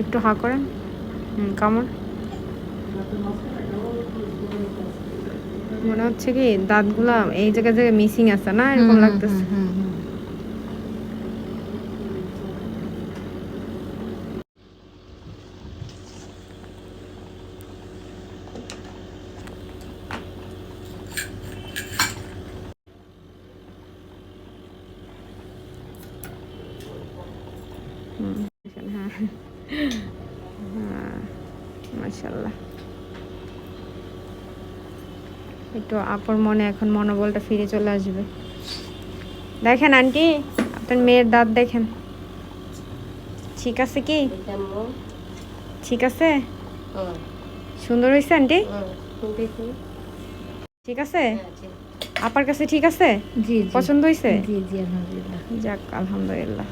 একটু হা করেন। হুম কামড়। মনে হচ্ছে কি দাঁতগুলা এই জায়গায় জায়গায় মিসিং আছে না এরকম লাগতেছে। হুম, হ্যাঁ মাশাল্লাহ একটু আপর মনে এখন মনোবলটা ফিরে চলে আসবে। দেখেন আন্টি আপনার মেয়ের দাঁত দেখেন। ঠিক আছে কি? ঠিক আছে? সুন্দর হয়েছে আন্টি? ঠিক আছে? হ্যাঁ, আপার কাছে ঠিক আছে? জি জি। পছন্দ হয়েছে? জি জি আলহামদুলিল্লাহ। যাক আলহামদুলিল্লাহ।